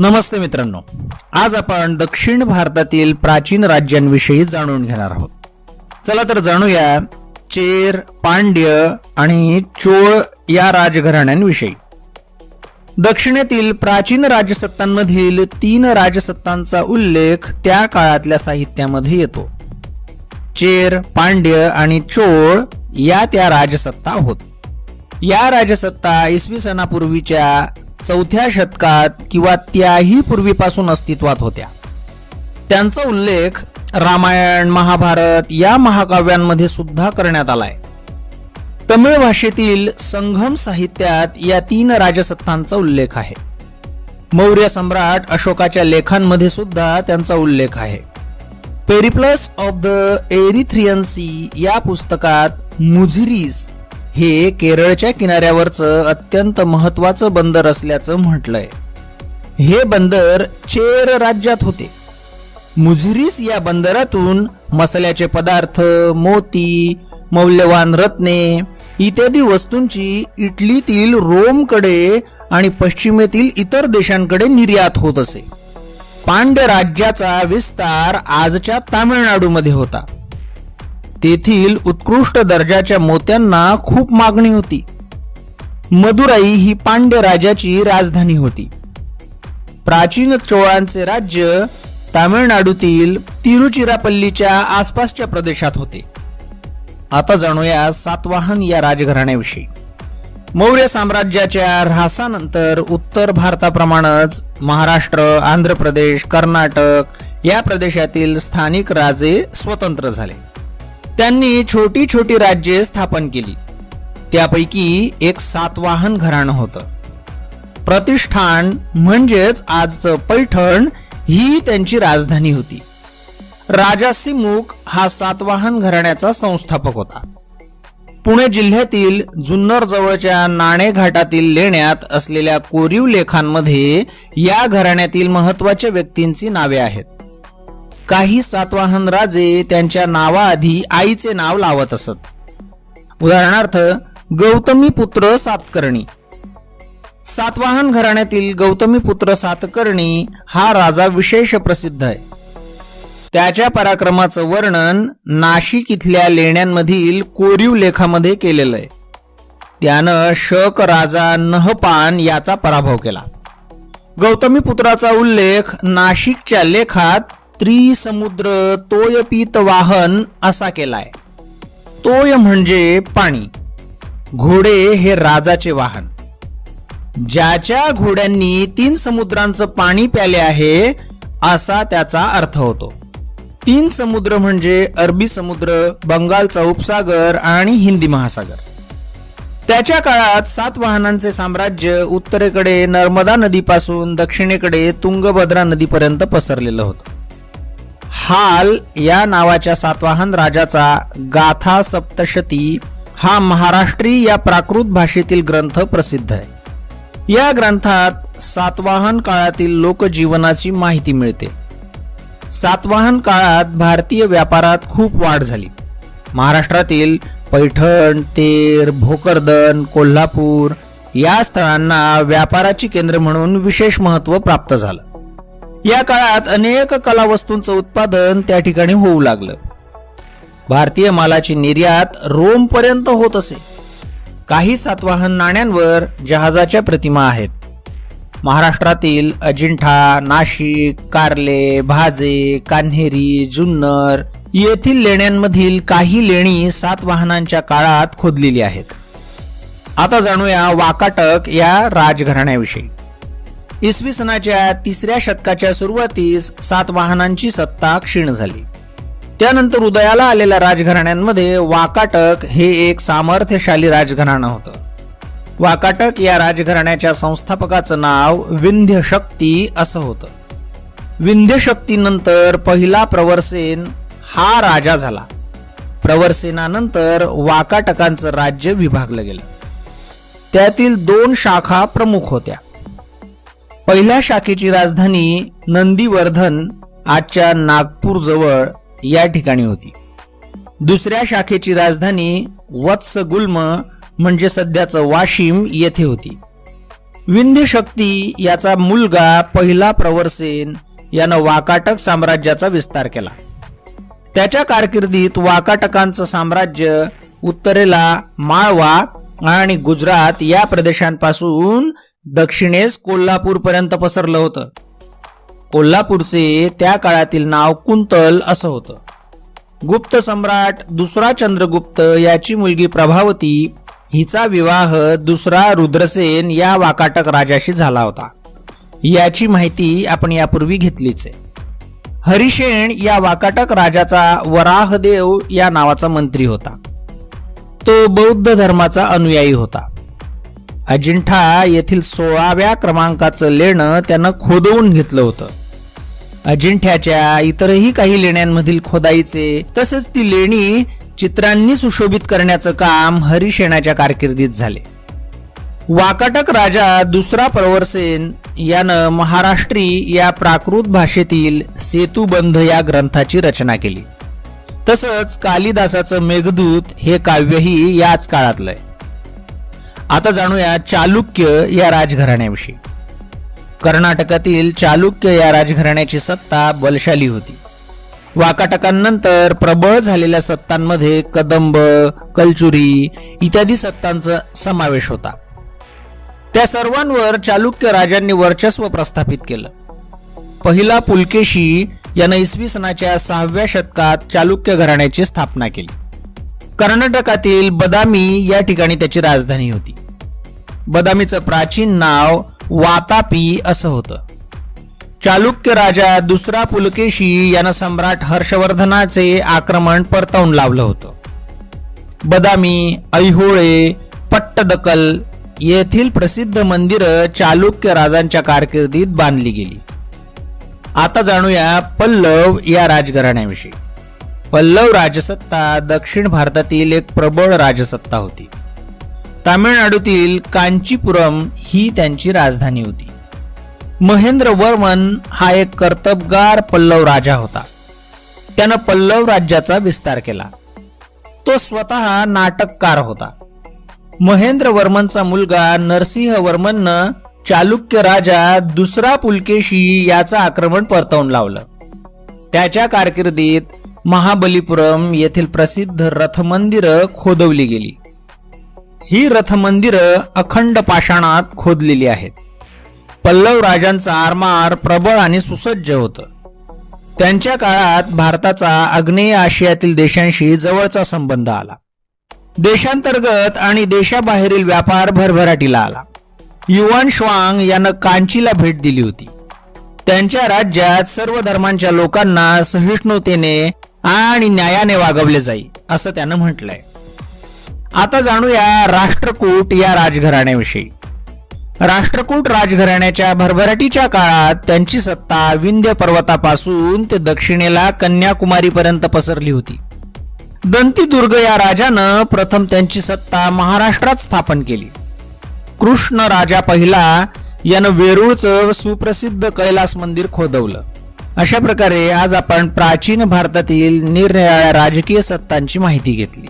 नमस्ते मित्रांनो. आज आपण दक्षिण भारतातील प्राचीन राज्यांविषयी जाणून घेणार आहोत. चला तर जाणूया चेर पांड्य आणि चोळ या राजघराण्यांविषयी. दक्षिणेतील प्राचीन राजसत्तांमधील तीन राजसत्तांचा उल्लेख त्या काळातल्या साहित्यामध्ये येतो. चेर पांड्य आणि चोळ या त्या राजसत्ता होत. या राजसत्ता इसवी सणापूर्वीच्या चौथ्या शतकात किंवा त्याही पूर्वीपासून अस्तित्वात होत्या. त्यांचा उल्लेख रामायण महाभारत या महाकाव्यांमध्ये सुद्धा करण्यात आलाय. तमिळ भाषेतील संगम साहित्यात या तीन राजसत्तांचा उल्लेख आहे. मौर्य सम्राट अशोकाच्या लेखांमध्ये सुद्धा त्यांचा उल्लेख आहे. Periplus of the Erythraean Sea या पुस्तकात मुझरीस हे केरळच्या किनाऱ्यावरचं अत्यंत महत्वाचं बंदर असल्याचं म्हटलंय. हे बंदर चेर राज्यात होते. मुझरीस या बंदरातून मसाल्याचे पदार्थ मोती मौल्यवान रत्ने इत्यादी वस्तूंची इटलीतील रोमकडे आणि पश्चिमेतील इतर देशांकडे निर्यात होत असे. पांड्य राज्याचा विस्तार आजच्या तामिळनाडूमध्ये होता. तेथील उत्कृष्ट दर्जाच्या मोत्यांना खूप मागणी होती. मदुराई ही पांड्य राजाची राजधानी होती. प्राचीन चोळांचे राज्य तामिळनाडूतील तिरुचिरापल्लीच्या आसपासच्या प्रदेशात होते. आता जाणूया सातवाहन या राजघराण्याविषयी. मौर्य साम्राज्याच्या ऱ्हासानंतर उत्तर भारताप्रमाणेच महाराष्ट्र आंध्र प्रदेश कर्नाटक या प्रदेशातील स्थानिक राजे स्वतंत्र झाले. त्यांनी छोटी छोटी राज्ये स्थापन केली. त्यापैकी एक सातवाहन घराणं होतं. प्रतिष्ठान म्हणजेच आजचं पैठण ही त्यांची राजधानी होती. राजा सिमुक हा सातवाहन घराण्याचा संस्थापक होता. पुणे जिल्ह्यातील जुन्नर जवळच्या नाणे घाटातील लेण्यात असलेल्या कोरीव लेखांमध्ये या घराण्यातील महत्त्वाच्या व्यक्तींची नावे आहेत. काही सातवाहन राजे त्यांच्या नावाआधी आईचे नाव लावत असत. उदाहरणार्थ गौतमी पुत्र सातकर्णी. सातवाहन घराण्यातील गौतमी पुत्र सातकर्णी हा राजा विशेष प्रसिद्ध आहे. त्याच्या पराक्रमाचं वर्णन नाशिक इथल्या लेण्यांमधील कोरीव लेखामध्ये केलेलं आहे. त्यानं शक राजा नहपान याचा पराभव केला. गौतमी पुत्राचा उल्लेख नाशिकच्या लेखात त्रिसमुद्र तोयपीत वाहन असा केलाय. तोय म्हणजे पाणी. घोडे हे राजाचे वाहन. ज्याच्या घोड्यांनी तीन समुद्रांचं पाणी प्याले आहे असा त्याचा अर्थ होतो. तीन समुद्र म्हणजे अरबी समुद्र बंगालचा उपसागर आणि हिंदी महासागर. त्याच्या काळात सात वाहनांचे साम्राज्य उत्तरेकडे नर्मदा नदीपासून दक्षिणेकडे तुंगभद्रा नदीपर्यंत पसरलेलं होतं. हाल या नावाच्या सातवाहन राजाचा गाथा सप्तशती हा महाराष्ट्री या प्राकृत भाषेतील ग्रंथ प्रसिद्ध आहे. या ग्रंथात सातवाहन काळातील लोकजीवनाची माहिती मिळते. सातवाहन काळात भारतीय व्यापारात खूप वाढ झाली. महाराष्ट्रातील पैठण तेर भोकरदन कोल्हापूर या स्थळांना व्यापाराची केंद्र म्हणून विशेष महत्त्व प्राप्त झालं. या काळात अनेक कलावस्तूंचं उत्पादन त्या ठिकाणी होऊ लागलं. भारतीय मालाची निर्यात रोम पर्यंत होत असे. काही सातवाहन नाण्यांवर जहाजाच्या प्रतिमा आहेत. महाराष्ट्रातील अजिंठा नाशिक कार्ले भाजे कान्हेरी जुन्नर येथील लेण्यांमधील काही लेणी सातवाहनांच्या काळात खोदलेली आहेत. आता जाणूया वाकाटक या राजघराण्याविषयी. इसवी सनाच्या तिसऱ्या शतकाच्या सुरुवातीस सातवाहनांची सत्ता क्षीण झाली. त्यानंतर उदयाला आलेल्या राजघराण्यांमध्ये वाकाटक हे एक सामर्थ्यशाली राजघराणं होतं. वाकाटक या राजघराण्याच्या संस्थापकाचं नाव विंध्य शक्ती असं होतं. विंध्य शक्तीनंतर पहिला प्रवरसेन हा राजा झाला. प्रवरसेनानंतर वाकाटकांचं राज्य विभागलं गेलं. त्यातील दोन शाखा प्रमुख होत्या. पहिल्या शाखेची राजधानी नंदीवर्धन आजच्या नागपूर जवळ या ठिकाणी होती. दुसऱ्या शाखेची राजधानी वत्सगुल्म म्हणजे सध्याचं वाशिम येथे होती. विंध्य शक्ती याचा मुलगा पहिला प्रवरसेन यानं वाकाटक साम्राज्याचा विस्तार केला. त्याच्या कारकिर्दीत वाकाटकांचं साम्राज्य उत्तरेला माळवा आणि गुजरात या प्रदेशांपासून दक्षिणेस कोल्हापूरपर्यंत पसरलं होतं. कोल्हापूरचे त्या काळातील नाव कुंतल असं होतं. गुप्त सम्राट दुसरा चंद्रगुप्त याची मुलगी प्रभावती हिचा विवाह दुसरा रुद्रसेन या वाकाटक राजाशी झाला होता. याची माहिती आपण यापूर्वी घेतलीच आहे. हरिशेण या वाकाटक राजाचा वराहदेव या नावाचा मंत्री होता. तो बौद्ध धर्माचा अनुयायी होता. अजिंठा येथील सोळाव्या क्रमांकाचं लेणं त्यानं खोदवून घेतलं होतं. अजिंठ्याच्या इतरही काही लेण्यांमधील खोदाईचे तसेच ती लेणी चित्रांनी सुशोभित करण्याचं काम हरिशेनाच्या कारकिर्दीत झाले. वाकाटक राजा दुसरा प्रवरसेन यानं महाराष्ट्री या प्राकृत भाषेतील सेतुबंध या ग्रंथाची रचना केली. तसंच कालिदासाचं मेघदूत हे काव्यही याच काळातलंय. आता जाणूया चालुक्य या राजघराण्याविषयी. कर्नाटकातील चालुक्य या राजघराण्याची सत्ता बलशाली होती. वाकाटकांनंतर प्रबळ झालेल्या सत्तांमध्ये कदंब कलचुरी इत्यादी सत्तांचा समावेश होता. त्या सर्वांवर चालुक्य राजांनी वर्चस्व प्रस्थापित केलं. पहिला पुलकेशी यानं इसवी सनाच्या सहाव्या शतकात चालुक्य घराण्याची स्थापना केली. कर्नाटकातील बदामी या ठिकाणी त्याची राजधानी होती. बदामीचं प्राचीन नाव वातापी असं होतं. चालुक्य राजा दुसरा पुलकेशी यानं सम्राट हर्षवर्धनाचे आक्रमण परतवून लावलं होतं. बदामी ऐहोळे पट्टदकल येथील प्रसिद्ध मंदिरं चालुक्य राजांच्या कारकिर्दीत बांधली गेली. आता जाणूया पल्लव या राजघराण्याविषयी. पल्लव राजसत्ता दक्षिण भारतातील एक प्रबळ राजसत्ता होती. तामिळनाडूतील कांचीपुरम ही त्यांची राजधानी होती. महेंद्र वर्मन हा एक कर्तबगार पल्लव राजा होता. त्यानं पल्लव राज्याचा विस्तार केला. तो स्वतः नाटककार होता. महेंद्र वर्मनचा मुलगा नरसिंह वर्मननं चालुक्य राजा दुसरा पुलकेशी याचं आक्रमण परतवून लावलं. त्याच्या कारकिर्दीत महाबलीपुरम येथील प्रसिद्ध रथमंदिरं खोदवली गेली. ही रथमंदिरं अखंड पाषाणात खोदलेली आहेत. पल्लव राजांचा आरमार प्रबळ आणि सुसज्ज होतं. त्यांच्या काळात भारताचा आग्नेय आशियातील देशांशी जवळचा संबंध आला. देशांतर्गत आणि देशाबाहेरील व्यापार भरभराटीला आला. युवान श्वांग यानं कांचीला भेट दिली होती. त्यांच्या राज्यात सर्व धर्मांच्या लोकांना सहिष्णुतेने आणि न्यायाने वागवले जाई असं त्यानं म्हटलंय. आता जाणूया राष्ट्रकूट या राजघराण्याविषयी. राष्ट्रकूट राजघराण्याच्या भरभराटीच्या काळात त्यांची सत्ता विंध्य पर्वतापासून ते दक्षिणेला कन्याकुमारीपर्यंत पसरली होती. दंतीदुर्ग या राजानं प्रथम त्यांची सत्ता महाराष्ट्रात स्थापन केली. कृष्ण राजा पहिला यानं वेरूळचं सुप्रसिद्ध कैलास मंदिर खोदवलं. अशा प्रकारे आज आपण प्राचीन भारतातील निरनिराळ्या राजकीय सत्तांची माहिती घेतली.